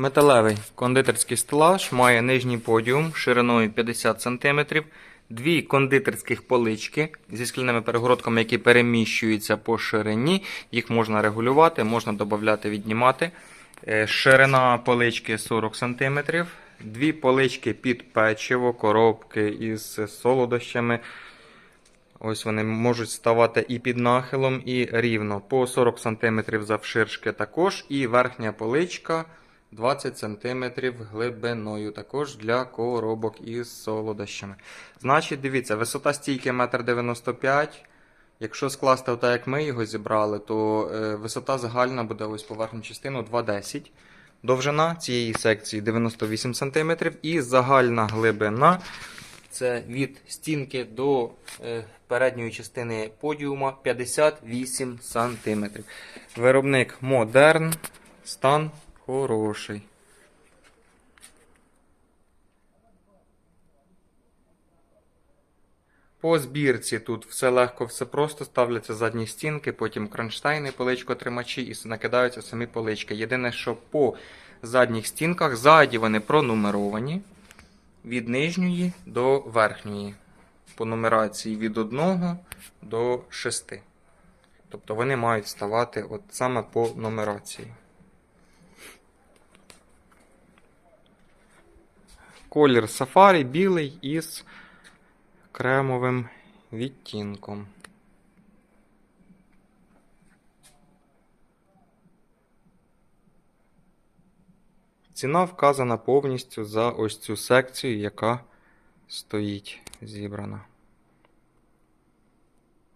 Металевий кондитерський стелаж має нижній подіум шириною 50 см, дві кондитерських полички зі скляними перегородками, які переміщуються по ширині. Їх можна регулювати, можна додати, віднімати. Е, Ширина полички 40 см, дві полички під печиво, коробки із солодощами. Ось вони можуть ставати і під нахилом, і рівно. По 40 см завширшки також. І верхня поличка 20 см глибиною. Також для коробок із солодощами. Значить, дивіться, висота стійки 1,95 м. Якщо скласти так, як ми його зібрали, то е, висота загальна буде ось по верхню частину 2,10 Довжина цієї секції 98 см і загальна глибина це від стінки до е, передньої частини подіума 58 см. Виробник Modern, стан хороший. По збірці тут все легко, все просто. Ставляться задні стінки, потім кронштейни, поличко-тримачі і накидаються самі полички. Єдине, що по задніх стінках ззаді вони пронумеровані від нижньої до верхньої. По нумерації від 1 до 6. Тобто вони мають ставати от саме по нумерації. Колір сафарі білий із кремовим відтінком. Ціна вказана повністю за ось цю секцію, яка стоїть зібрана.